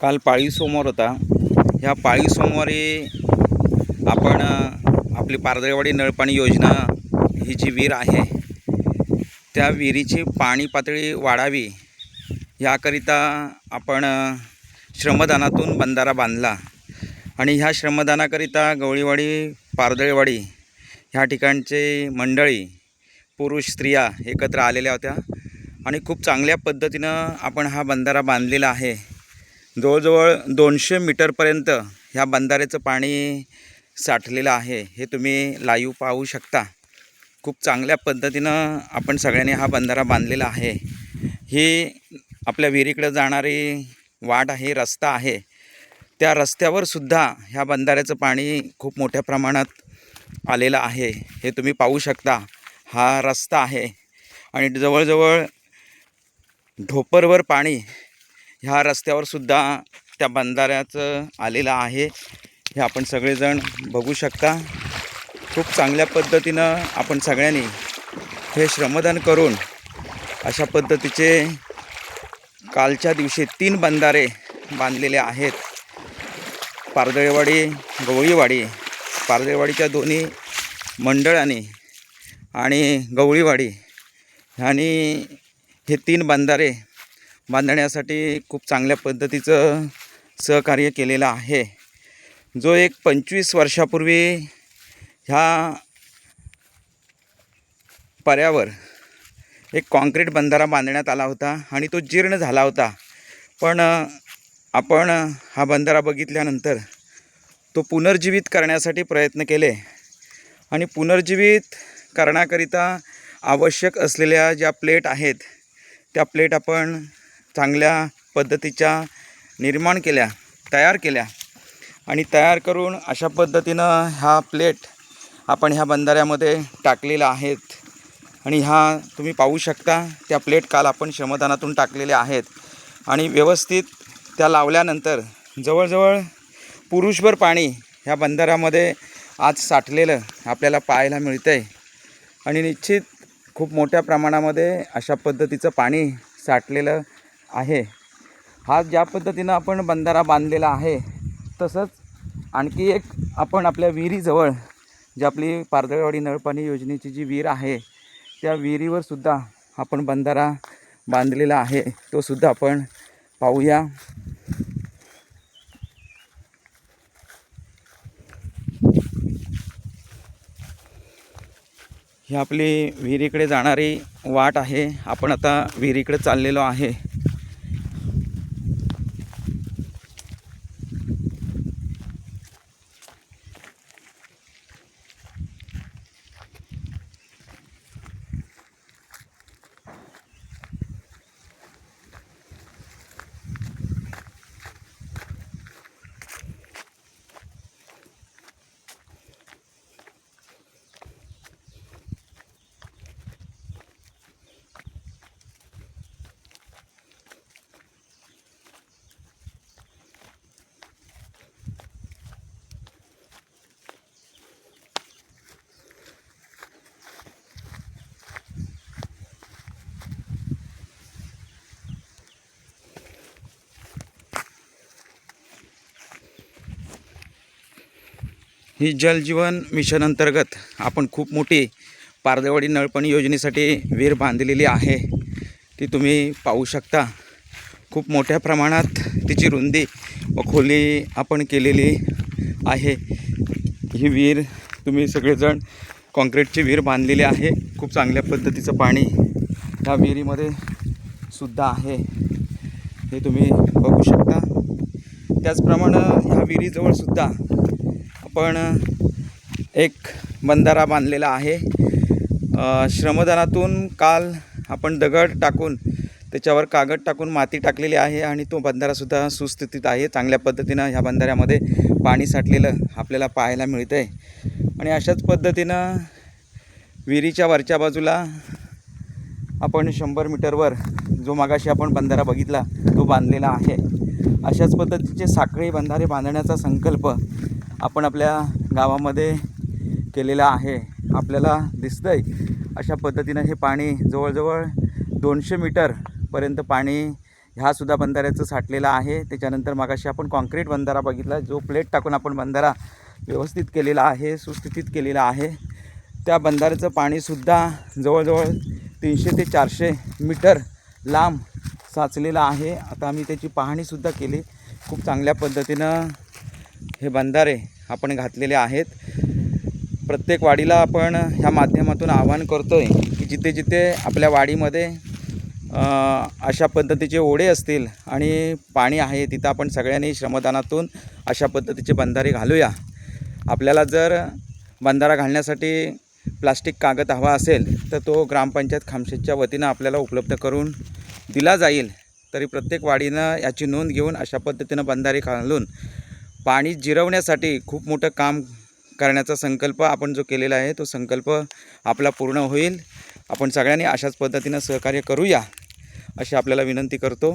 काल पाळी सोमवार होता. ह्या पाळी सोमवारी आपण आपली पारदळवाडी नळपाणी योजना ही जी विहीर आहे त्या विहिरीची पाणी पातळी वाढावी याकरिता आपण श्रमदानातून बंधारा बांधला. आणि ह्या श्रमदानाकरिता गवळीवाडी पारदळवाडी ह्या ठिकाणचे मंडळी पुरुष स्त्रिया एकत्र आलेल्या होत्या. आणि खूप चांगल्या पद्धतीनं आपण हा बंधारा बांधलेला आहे. जवळजवळ दोनशे मीटरपर्यंत ह्या बंधाऱ्याचं पाणी साठलेलं आहे. हे तुम्ही लाईव्ह पाहू शकता. खूप चांगल्या पद्धतीनं आपण सगळ्यांनी हा बंधारा बांधलेला आहे. ही आपल्या विहिरीकडं जाणारी वाट आहे रस्ता आहे. त्या रस्त्यावर सुद्धा ह्या बंधाऱ्याचं पाणी खूप मोठ्या प्रमाणात आलेलं आहे. हे तुम्ही पाहू शकता. हा रस्ता आहे. आणि जवळजवळ ढोपरवर पाणी ह्या रस्त्यावर सुद्धा त्या बंधाऱ्याचं आलेलं आहे. हे आपण सगळेजण बघू शकता. खूप चांगल्या पद्धतीनं आपण सगळ्यांनी हे श्रमदान करून अशा पद्धतीचे कालच्या दिवशी तीन बंधारे बांधलेले आहेत. पारदळेवाडी गवळीवाडी पारदळेवाडीच्या दोन्ही मंडळांनी आणि गवळीवाडी आणि हे तीन बंधारे बांधण्यासाठी खूप चांगल्या पद्धतीचं सहकार्य केलेलं आहे. जो एक पंचवीस वर्षापूर्वी ह्या पर्यावर एक कॉन्क्रीट बंधारा बांधण्यात आला होता आणि तो जीर्ण झाला होता. पण आपण हा बंधारा बघितल्यानंतर तो पुनर्जीवित करण्यासाठी प्रयत्न केले आणि पुनर्जीवित करण्याकरिता आवश्यक असलेल्या ज्या प्लेट आहेत त्या प्लेट आपण चांगल्या पद्धतीच्या निर्माण केल्या तयार केल्या. आणि तयार करून अशा पद्धतीनं ह्या प्लेट आपण ह्या बंधाऱ्यामध्ये टाकलेल्या आहेत. आणि ह्या तुम्ही पाहू शकता त्या प्लेट काल आपण श्रमदानातून टाकलेल्या आहेत. आणि व्यवस्थित त्या लावल्यानंतर जवळजवळ पुरुषभर पाणी ह्या बंधाऱ्यामध्ये आज साठलेलं आपल्याला पाहायला मिळतं आहे आणि निश्चित खूप मोठ्या प्रमाणामध्ये अशा पद्धतीचं पाणी साठलेलं आहे. हा ज्या पद्धतीनं आपण बंधारा बांधलेला आहे तसंच आणखी एक आपण आपल्या विहिरीजवळ जी आपली पारदळवाडी नळपाणी योजनेची जी विहीर आहे त्या विहिरीवर सुद्धा आपण बंधारा बांधलेला आहे. तो सुद्धा आपण पाहूया. ही आपली विहिरीकडे जाणारी वाट आहे. आपण आता विहिरीकडे चाललेलो आहे. ही जलजीवन मिशन अंतर्गत आपण खूप मोठी पारदेवाडी नळपाणी योजनेसाठी विहीर बांधलेली आहे. ती तुम्ही पाहू शकता. खूप मोठ्या प्रमाणात तिची रुंदी व खोली आपण केलेली आहे. ही विहीर तुम्ही सगळेजण कॉन्क्रीटची विहीर बांधलेली आहे. खूप चांगल्या पद्धतीचं पाणी ह्या विहिरीमध्ये सुद्धा आहे. हे तुम्ही बघू शकता. त्याचप्रमाणे ह्या विहिरीजवळसुद्धा आपण एक बंधारा बांधलेला आहे. श्रमदानातून काल आपण दगड टाकून त्याच्यावर कागद टाकून माती टाकलेली आहे आणि तो बंधारासुद्धा सुस्थितीत आहे. चांगल्या पद्धतीनं ह्या बंधाऱ्यामध्ये पाणी साठलेलं आपल्याला पाहायला मिळतं आहे आणि अशाच पद्धतीनं विहिरीच्या वरच्या बाजूला आपण शंभर मीटरवर जो मागाशी आपण बंधारा बघितला तो बांधलेला आहे. अशाच पद्धतीचे साखळी बंधारे बांधण्याचा संकल्प आपण आपल्या गावामध्ये केलेला आहे. आपल्याला दिसतं आहे अशा पद्धतीनं हे पाणी जवळजवळ दोनशे मीटरपर्यंत पाणी ह्यासुद्धा बंधाऱ्याचं साठलेला आहे. त्याच्यानंतर मागाशी आपण कॉन्क्रीट बंधारा बघितला. जो प्लेट टाकून आपण बंधारा व्यवस्थित केलेला आहे सुस्थितीत केलेला आहे. त्या बंधाऱ्याचं पाणीसुद्धा जवळजवळ तीनशे ते चारशे मीटर लांब साचलेलं आहे. आता आम्ही त्याची पाहणीसुद्धा केली. खूप चांगल्या पद्धतीनं हे बंधारे आपण घातलेले आहेत. प्रत्येक वाडीला आपण ह्या माध्यमातून आवाहन करतो आहे की जिथे जिथे आपल्या वाडीमध्ये अशा पद्धतीचे ओढे असतील आणि पाणी आहे तिथं आपण सगळ्यांनी श्रमदानातून अशा पद्धतीचे बंधारे घालूया. आपल्याला जर बंधारा घालण्यासाठी प्लास्टिक कागद हवा असेल तर तो ग्रामपंचायत खामशेतच्या वतीनं आपल्याला उपलब्ध करून दिला जाईल. तरी प्रत्येक वाडीनं याची नोंद घेऊन अशा पद्धतीनं बंधारे घालून पाणी जिरवण्यासाठी खूप मोठं काम करण्याचा संकल्प आपण जो केलेला आहे तो संकल्प आपला पूर्ण होईल. आपण सगळ्यांनी अशाच पद्धतीनं सहकार्य करूया अशी आपल्याला विनंती करतो.